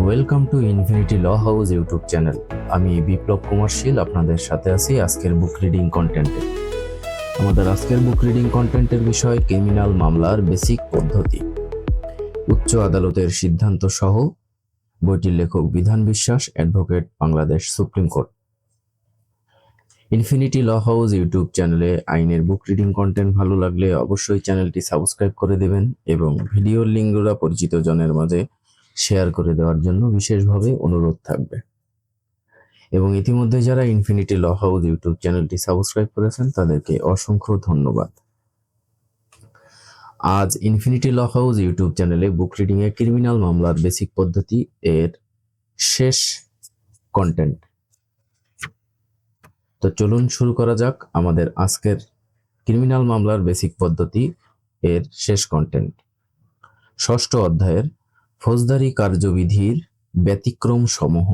Welcome to infinity law house YouTube channel আমি বিপ্লব কুমার শীল, আপনাদের সাথে আছি আজকের বুক রিডিং কন্টেন্টে আমাদের আজকের বুক রিডিং কন্টেন্টের বিষয় ক্রিমিনাল মামলার বেসিক পদ্ধতি। উচ্চ আদালতের সিদ্ধান্ত সহ বইটির লেখক Bidhan Biswas advocate Bangladesh supreme court. Infinity law house YouTube চ্যানেলে আইনের বুক রিডিং কন্টেন্ট ভালো লাগলে অবশ্যই চ্যানেলটি সাবস্ক্রাইব করে দেবেন এবং ভিডিওর লিঙ্কগুলো পরিচিত জনের মাঝে শেয়ার করে দেওয়ার জন্য বিশেষভাবে অনুরোধ থাকবে। এবং ইতিমধ্যে যারা ইনফিনিটি ল হাউস ইউটিউব চ্যানেলটি সাবস্ক্রাইব করেছেন, তাদেরকে অসংখ্য ধন্যবাদ। আজ ইনফিনিটি ল হাউস ইউটিউব চ্যানেলে বুক রিডিং এ ক্রিমিনাল মামলার বেসিক পদ্ধতি এর শেষ কন্টেন্ট তো চলুন শুরু করা যাক আমাদের আজকের ক্রিমিনাল মামলার বেসিক পদ্ধতি এর শেষ কন্টেন্ট ষষ্ঠ অধ্যায়ের ফৌজদারি কার্যবিধির ব্যতিক্রম সমূহ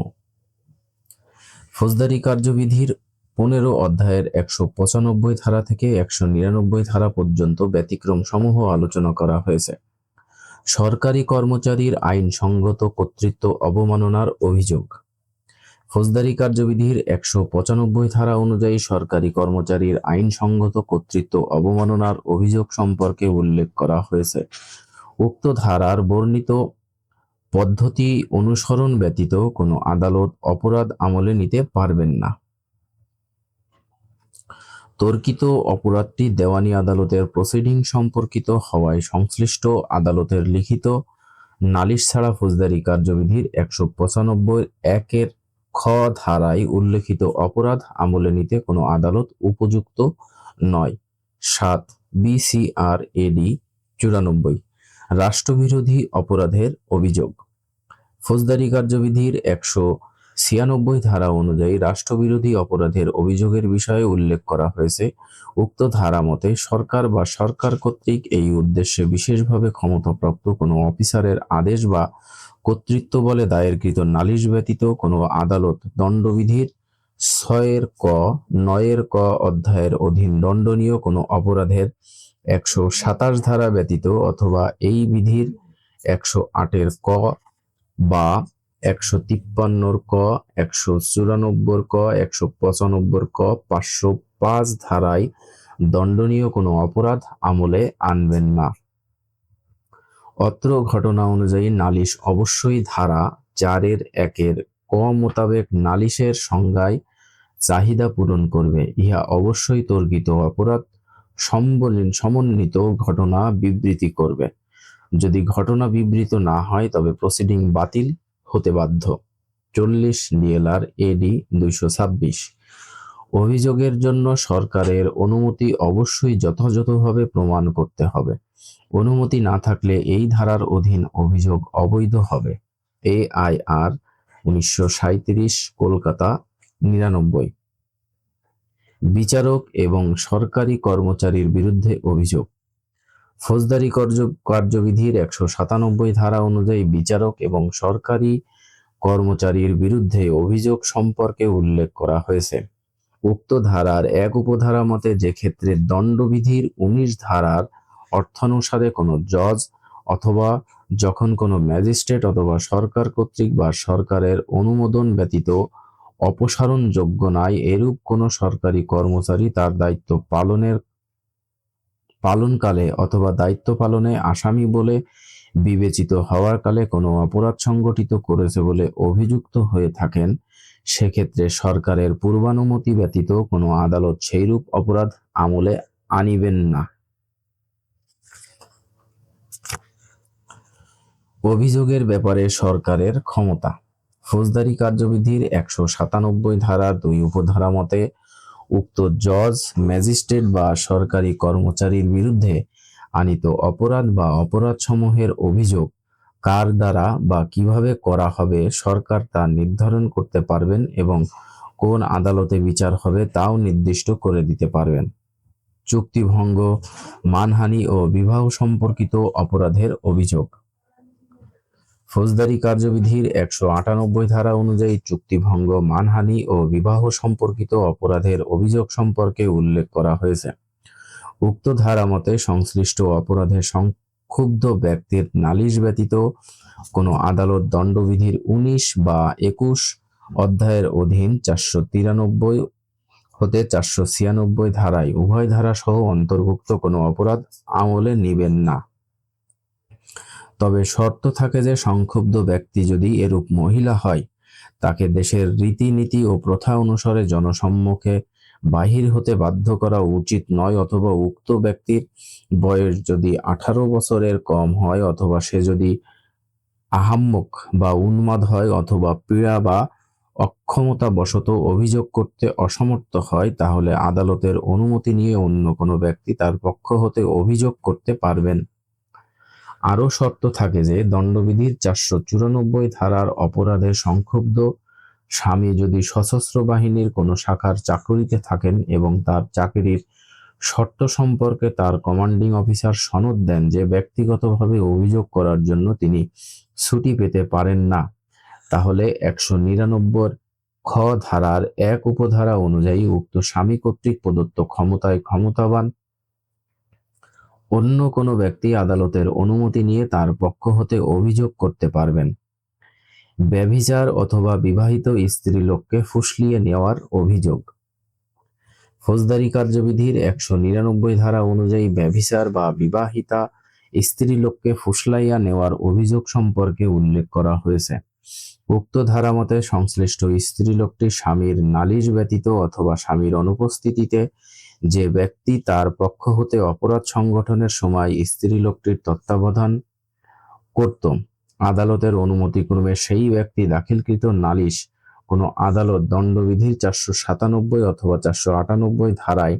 ফৌজদারি কার্যবিধির পনেরো অধ্যায়ের একশো পঁচানব্বই ধারা থেকে একশো নিরানব্বই ধারা পর্যন্ত ব্যতিক্রম সমূহ আলোচনা করা হয়েছে। সরকারি কর্মচারীর আইনসঙ্গত কর্তৃত্ব অবমাননার অভিযোগ। ফৌজদারি কার্যবিধির একশো পঁচানব্বই ধারা অনুযায়ী সরকারি কর্মচারীর আইনসঙ্গত কর্তৃত্ব অবমাননার অভিযোগ সম্পর্কে উল্লেখ করা হয়েছে। উক্ত ধারার বর্ণিত পদ্ধতি অনুসরণ ব্যতীত কোনো আদালত অপরাধ আমলে নিতে পারবেন না। তর্কিত অপরাধটি দেওয়ানি আদালতের প্রসিডিং সম্পর্কিত হওয়ায় সংশ্লিষ্ট আদালতের লিখিত নালিশ ছাড়া ফৌজদারি কার্যবিধির একশো পঁচানব্বই একের খ ধারায় উল্লেখিত অপরাধ আমলে নিতে কোনো আদালত উপযুক্ত নয়। সাত বিসিআর এডি চুরানব্বই। রাষ্ট্রবিরোধী অপরাধের অভিযোগ। ফৌজদারি কার্যবিধির একশো ছিয়ানব্বই ধারা অনুযায়ী রাষ্ট্রবিরোধী অপরাধের অভিযোগের বিষয়ে উল্লেখ করা হয়েছে। উক্ত ধারা মতে সরকার বা সরকার কর্তৃক এই উদ্দেশ্যে বিশেষভাবে ক্ষমতাপ্রাপ্ত কোনো অফিসারের আদেশ বা কর্তৃত্ব বলে দায়েরকৃত নালিশ ব্যতীত কোনো আদালত দণ্ডবিধির ছয়ের ক, নয়ের ক অধ্যায়ের অধীন দণ্ডনীয় কোনো অপরাধের একশো সাতাশ ধারা ব্যতীত অথবা এই বিধির একশো আটের ক বা একশো তিপ্পান্নর ক, একশো চুরানব্বই ক, একশো পঁচানব্বই ক, পাঁচশো পাঁচ ধারায় দণ্ডনীয় কোনো অপরাধ আমলে আনবেন না। অত্র ঘটনা অনুযায়ী নালিশ অবশ্যই ধারা চারের একের ক মোতাবেক নালিশের সংজ্ঞায় চাহিদা পূরণ করবে। ইহা অবশ্যই তর্কিত অপরাধ। সম্বলিন, সমন্বিত ঘটনা বিবৃতি করবে। যদি ঘটনা বিবৃত না হয়, তবে প্রসিডিং বাতিল হতে বাধ্য। চল্লিশ ডিএলআর এডি দুইশো ছাব্বিশ। অভিযোগের জন্য সরকারের অনুমতি অবশ্যই যথাযথভাবে প্রমাণ করতে হবে। অনুমতি না থাকলে এই ধারার অধীন অভিযোগ অবৈধ হবে। এ আই আর উনিশশো কলকাতা, নিরানব্বই। বিচারক এবং সরকারি কর্মচারীর বিরুদ্ধে অভিযোগ। ফৌজদারি কার্য- কার্যবিধির একশো সাতানব্বই ধারা অনুযায়ী বিচারক এবং সরকারি কর্মচারীর বিরুদ্ধে অভিযোগ সম্পর্কে উল্লেখ করা হয়েছে। উক্ত ধারার এক উপধারা মতে যে ক্ষেত্রে দণ্ডবিধির উনিশ ধারার অর্থানুসারে কোনো জজ অথবা যখন কোনো ম্যাজিস্ট্রেট অথবা সরকার কর্তৃক বা সরকারের অনুমোদন ব্যতীত অপসারণযোগ্য নয় এরূপ কোনো সরকারি কর্মচারী তার দায়িত্ব পালনের, পালনকালে অথবা দায়িত্ব পালনে আসামি বলে বিবেচিত হওয়ার কালে কোনো অপরাধ সংগঠিত করেছে বলে অভিযুক্ত হয়ে থাকেন। সেক্ষেত্রে সরকারের পূর্বানুমতি ব্যতীত কোনো আদালত সেইরূপ অপরাধ আমলে আনিবেন না। অভিযোগের ব্যাপারে সরকারের ক্ষমতা ফৌজদারি কার্যবিধির একশো সাতানব্বই ধারার দুই উপধারা মতে, উক্ত জজ, ম্যাজিস্ট্রেট বা সরকারি কর্মচারীর বিরুদ্ধে আনিত অপরাধ বা অপরাধসমূহের অভিযোগ কার দ্বারা বা কীভাবে করা হবে, সরকার তা নির্ধারণ করতে পারবেন এবং কোন আদালতে বিচার হবে তাও নির্দিষ্ট করে দিতে পারবেন। চুক্তিভঙ্গ, মানহানি ও বিবাহ সম্পর্কিত অপরাধের অভিযোগ। ফৌজদারি কার্যবিধির একশো আটানব্বই ধারা অনুযায়ী চুক্তিভঙ্গ, মানহানি ও বিবাহ সম্পর্কিত অপরাধের অভিযোগ সম্পর্কে উল্লেখ করা হয়েছে। উক্ত ধারা মতে সংশ্লিষ্ট অপরাধের সংক্ষুব্ধ ব্যক্তির নালিশ ব্যতীত কোনো আদালত দণ্ডবিধির উনিশ বা একুশ অধ্যায়ের অধীন চারশো তিরানব্বই হতে চারশো ছিয়ানব্বই ধারায় উভয় ধারা সহ অন্তর্ভুক্ত কোনো অপরাধ আমলে নিবেন না। তবে শর্ত থাকে যে সংক্ষুব্ধ ব্যক্তি যদি এরূপ মহিলা হয়, তাকে দেশের রীতিনীতি ও প্রথা অনুসারে জনসম্মুখে বাহির হতে বাধ্য করা উচিত নয় অথবা উক্ত ব্যক্তির বয়স যদি আঠারো বছরের কম হয় অথবা সে যদি আহাম্মক বা উন্মাদ হয় অথবা পীড়া বা অক্ষমতা বশত অভিযোগ করতে অসমর্থ হয়, তাহলে আদালতের অনুমতি নিয়ে অন্য কোনো ব্যক্তি তার পক্ষ হতে অভিযোগ করতে পারবেন। আরও শর্ত থাকে যে দণ্ডবিধির চারশো চুরানব্বই ধারার অপরাধে সংক্ষুব্ধ স্বামী যদি সশস্ত্র বাহিনীর কোনো শাখার চাকুরিতে থাকেন এবং তার চাকরির শর্ত সম্পর্কে তার কমান্ডিং অফিসার সনদ দেন যে ব্যক্তিগতভাবে অভিযোগ করার জন্য তিনি ছুটি পেতে পারেন না, তাহলে একশো নিরানব্বই খ ধারার এক উপধারা অনুযায়ী উক্ত স্বামী কর্তৃক প্রদত্ত ক্ষমতায় ক্ষমতাবান অন্য কোনো ব্যক্তি আদালতের অনুমতি নিয়ে তার পক্ষ হতে অভিযোগ করতে পারবেন। ব্যভিচার অথবা বিবাহিত স্ত্রী লোককে ফুসলিয়ে নেওয়ার অভিযোগ। ফৌজদারি কার্যবিধির একশো নিরানব্বই ধারা অনুযায়ী ব্যভিচার বা বিবাহিতা স্ত্রী লোককে ফুসলাইয়া নেওয়ার অভিযোগ সম্পর্কে উল্লেখ করা হয়েছে। উক্ত ধারা মতে সংশ্লিষ্ট স্ত্রী লোকটি স্বামীর নালিশ ব্যতীত অথবা স্বামীর অনুপস্থিতিতে যে ব্যক্তি তার পক্ষ হতে অপরাধ সংগঠনের সময় স্ত্রী লোকটির তত্ত্বাবধান করত। আদালতের অনুমতিক্রমে সেই ব্যক্তি দাখিলকৃত নালিশ কোনো আদালত দণ্ডবিধির চারশো সাতানব্বই অথবা চারশো আটানব্বই ধারায়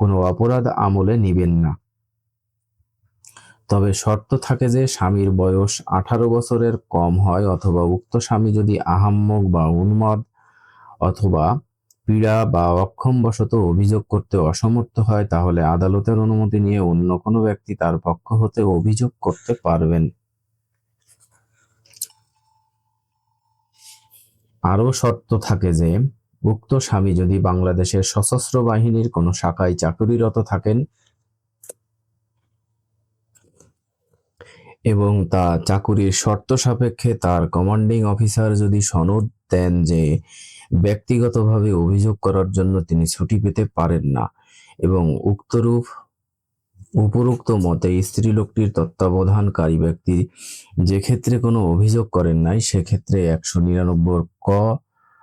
কোনো অপরাধ আমলে নিবেন না। তবে শর্ত থাকে যে স্বামীর বয়স আঠারো বছরের কম হয় অথবা উক্ত স্বামী যদি আহাম্মক বা উন্মাদ অথবা পীড়া বা অক্ষমবশত অভিযোগ করতে অসমর্থ হয়, তাহলে আদালতের অনুমতি নিয়ে অন্য কোনো ব্যক্তি তার পক্ষ হতে অভিযোগ করতে পারবেন। আরও শর্ত থাকে যে, উক্ত স্বামী যদি বাংলাদেশের সশস্ত্র বাহিনীর কোনো শাখায় চাকুরিরত থাকেন এবং তা চাকুরির শর্ত সাপেক্ষে তার কমান্ডিং অফিসার যদি সনদ দেন যে ব্যক্তিগতভাবে অভিযোগ করার জন্য তিনি ছুটি পেতে পারেন না এবং উক্তরূপ উপরোক্ত মতে স্ত্রী লোকটির তত্ত্বাবধানকারী ব্যক্তি যে ক্ষেত্রে কোনো অভিযোগ করেন নাই, সেক্ষেত্রে একশো নিরানব্বই ক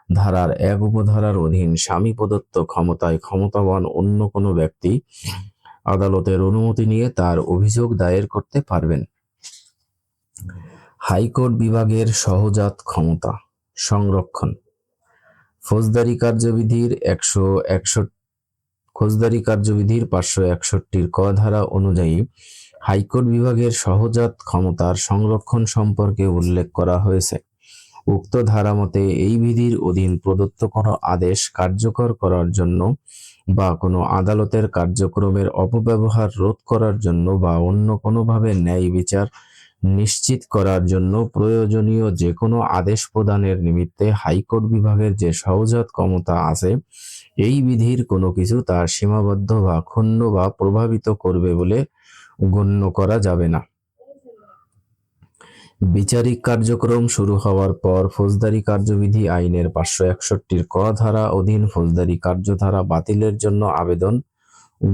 ধারার এক উপধারার অধীন স্বামী প্রদত্ত ক্ষমতায় ক্ষমতাবান অন্য কোনো ব্যক্তি আদালতের অনুমতি নিয়ে তার অভিযোগ দায়ের করতে পারবেন। হাইকোর্ট বিভাগের সহজাত ক্ষমতা সংরক্ষণ ফৌজদারি কার্যবিধির একশো একষট্টি ফৌজদারি কার্যবিধির পাঁচশো একষট্টির ক ধারা অনুযায়ী হাইকোর্ট বিভাগের সহজাত ক্ষমতার সংরক্ষণ সম্পর্কে উল্লেখ করা হয়েছে। উক্ত ধারা মতে এই বিধির অধীন প্রদত্ত কোনো আদেশ কার্যকর করার জন্য বা কোনো আদালতের কার্যক্রমের অপব্যবহার রোধ করার জন্য বা অন্য কোনোভাবে ন্যায় বিচার নিশ্চিত করার জন্য প্রয়োজনীয় যে কোনো আদেশ প্রদানের নিমিত্তে হাইকোর্ট বিভাগের যে সহজাত ক্ষমতা আছে, এই বিধির কোনো কিছু তার সীমাবদ্ধ বা ক্ষুণ্ণ বা প্রভাবিত করবে বলে গণ্য করা যাবে না। বিচারিক কার্যক্রম শুরু হওয়ার পর ফৌজদারি কার্যবিধি আইনের পাঁচশো একষট্টির ক ধারা অধীন ফৌজদারি কার্যধারা বাতিলের জন্য আবেদন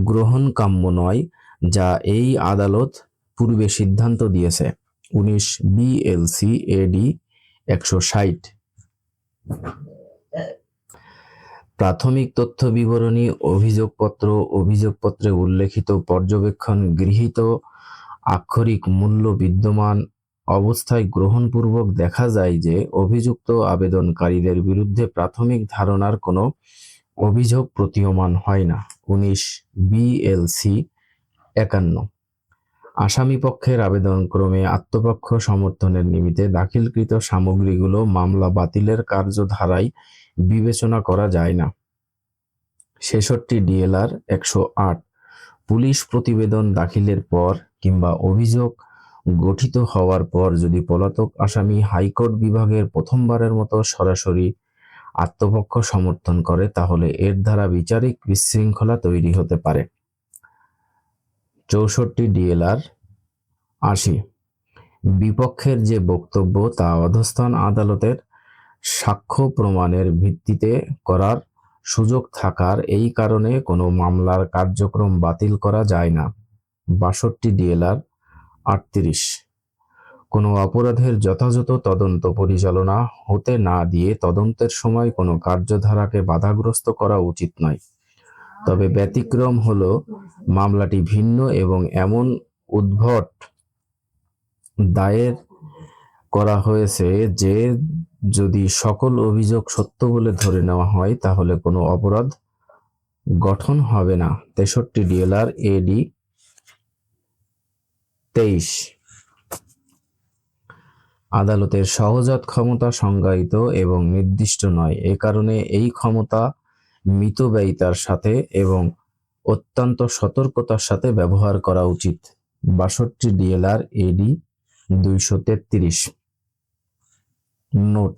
গ্রহণ কাম্য নয়, যা এই আদালত পূর্বে সিদ্ধান্ত দিয়েছে। উনিশ বিএলসি এডি একশো ষাট। প্রাথমিক তথ্য বিবরণী, অভিযোগপত্র, অভিযোগপত্রে উল্লেখিত পর্যবেক্ষণ গৃহীত, আক্ষরিক মূল্য বিদ্যমান, অবস্থায় গ্রহণপূর্বক দেখা যায় যে অভিযুক্ত আবেদনকারীদের বিরুদ্ধে প্রাথমিক ধারণার কোনো অভিযোগ প্রতীয়মান হয় না। উনিশ বিএলসি একান্ন। আসামি পক্ষের আবেদনক্রমে আত্মপক্ষ সমর্থনের নিমিত্তে দাখিলকৃত সামগ্রীগুলো মামলা বাতিলের কার্যধারায় বিবেচনা করা যায় না। ছেষট্টি ডিএলআর একশো আট, পুলিশ প্রতিবেদন দাখিলের পর কিংবা অভিযোগ গঠিত হওয়ার পর যদি পলাতক আসামি হাইকোর্ট বিভাগের প্রথমবারের মতো সরাসরি আত্মপক্ষ সমর্থন করে, তাহলে এর দ্বারা বিচারিক বিশৃঙ্খলা তৈরি হতে পারে। চৌষট্টি ডিএলআর আশি। বিপক্ষের যে বক্তব্য তা অধস্থান আদালতের সাক্ষ্য প্রমাণের ভিত্তিতে করার সুযোগ থাকার এই কারণে কোনো মামলার কার্যক্রম বাতিল করা যায় না। বাষট্টি ডিএলআর আটত্রিশ। কোনো অপরাধের যথাযথ তদন্ত পরিচালনা হতে না দিয়ে তদন্তের সময় কোনো কার্যধারাকে বাধাগ্রস্ত করা উচিত নয়। তবে ব্যতিক্রম হলো মামলাটি ভিন্ন এবং এমন উদ্ভট দায়ের করা হয়েছে যে যদি সকল অভিযোগ সত্য বলে ধরে নেওয়া হয়, তাহলে কোনো অপরাধ গঠন হবে না। তেষট্টি ডিএলআর এডি তেইশ। আদালতের সহজাত ক্ষমতা সংজ্ঞায়িত এবং নির্দিষ্ট নয়। এ কারণে এই ক্ষমতা মিতব্যয়িতার সাথে এবং অত্যন্ত সতর্কতার সাথে ব্যবহার করা উচিত। বাষট্টি ডিএলআর এডি দুইশো তেত্রিশ। নোট।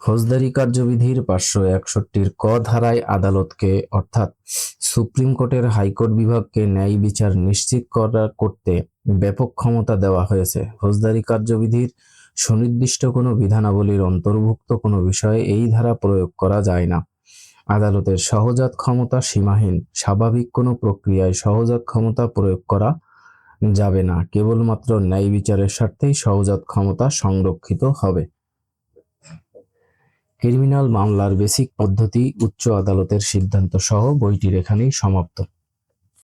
ফৌজদারি কার্যবিধির পাঁচশো একষট্টির ক ধারায় আদালতকে, অর্থাৎ সুপ্রিম কোর্টের হাইকোর্ট বিভাগকে ন্যায় বিচার নিশ্চিত করা করতে ব্যাপক ক্ষমতা দেওয়া হয়েছে। ফৌজদারি কার্যবিধির সুনির্দিষ্ট কোনো বিধানাবলীর অন্তর্ভুক্ত কোনো বিষয়ে এই ধারা প্রয়োগ করা যায় না। আদালতের সহজাত ক্ষমতা সীমাহীন, স্বাভাবিক কোনো প্রক্রিয়ায় সহজাত ক্ষমতা প্রয়োগ করা যাবে না, কেবলমাত্র ন্যায় বিচারের স্বার্থেই সহজাত ক্ষমতা সংরক্ষিত হবে। ক্রিমিনাল মামলার বেসিক পদ্ধতি উচ্চ আদালতের সিদ্ধান্ত সহ বইটির এখানেই সমাপ্ত।